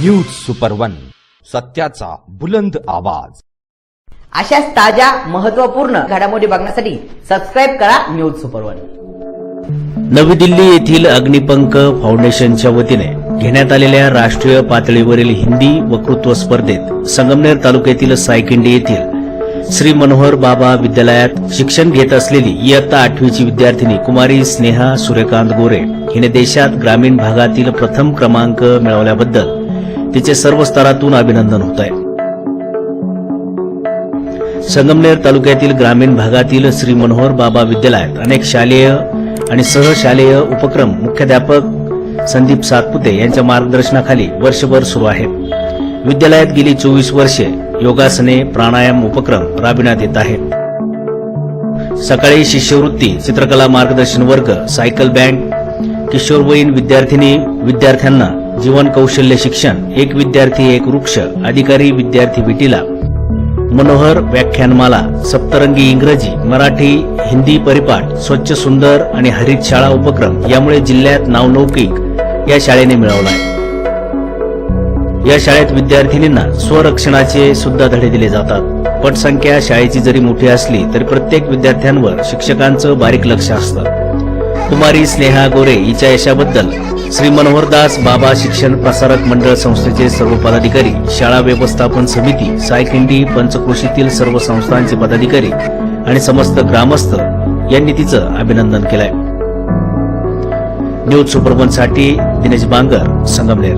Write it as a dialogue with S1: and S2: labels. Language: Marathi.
S1: न्यूज सुपर वन सत्याचा बुलंद आवाज.
S2: अशाच ताज्या महत्त्वपूर्ण घडामोडी बघण्यासाठी सबस्क्राईब करा न्यूज सुपर वन
S3: नवी दिल्ली येथील अग्निपंख फाउंडेशनच्या वतीने घेण्यात आलेल्या राष्ट्रीय पातळीवरील हिंदी वक्तृत्व स्पर्धेत संगमनेर तालुक्यातील सायकिंडी येथील श्री मनोहर बाबा विद्यालयात शिक्षण घेत असलेली इयत्ता आठवीची विद्यार्थिनी कुमारी स्नेहा सूर्यकांत गोरे हिने देशात ग्रामीण भागातील प्रथम क्रमांक मिळवल्याबद्दल तिचे सर्व स्तरातून अभिनंदन होत आहे. संगमनेर तालुक्यातील ग्रामीण भागातील श्री मनोहर बाबा विद्यालयात अनेक शालेय आणि सहशालेय उपक्रम मुख्याध्यापक संदीप सातपुते यांच्या मार्गदर्शनाखाली वर्षभर सुरू आहेत विद्यालयात गेली चोवीस वर्षे योगासने प्राणायाम उपक्रम राबविण्यात येत आहेत. सकाळी शिष्यवृत्ती चित्रकला मार्गदर्शन वर्ग सायकल बँक किशोरवयीन विद्यार्थिनी विद्यार्थ्यांना जीवन कौशल्य शिक्षण एक विद्यार्थी एक वृक्ष अधिकारी विद्यार्थी भेटीला. मनोहर व्याख्यानमाला सप्तरंगी इंग्रजी मराठी हिंदी परिपाठ स्वच्छ सुंदर आणि हरित शाळा उपक्रम यामुळे जिल्ह्यात नावलौकिक या शाळेने मिळवला आहे. या शाळेत विद्यार्थिनींना स्वरक्षणाचे सुद्धा धडे दिले जातात. पटसंख्या शाळेची जरी मोठी असली तरी प्रत्येक विद्यार्थ्यांवर शिक्षकांचं बारीक लक्ष असतं. कुमारी स्नेहा गोरे हिच्या यशाबद्दल श्री मनोहरदास बाबा शिक्षण प्रसारक मंडळ संस्थेचे सर्व पदाधिकारी शाळा व्यवस्थापन समिती सायकिंडी पंचक्रोशीतील सर्व संस्थांचे पदाधिकारी आणि समस्त ग्रामस्थ यांनी तिचं अभिनंदन केलंय. न्यूज सुपरवनसाठी दिनेश बांगर संगमनेर.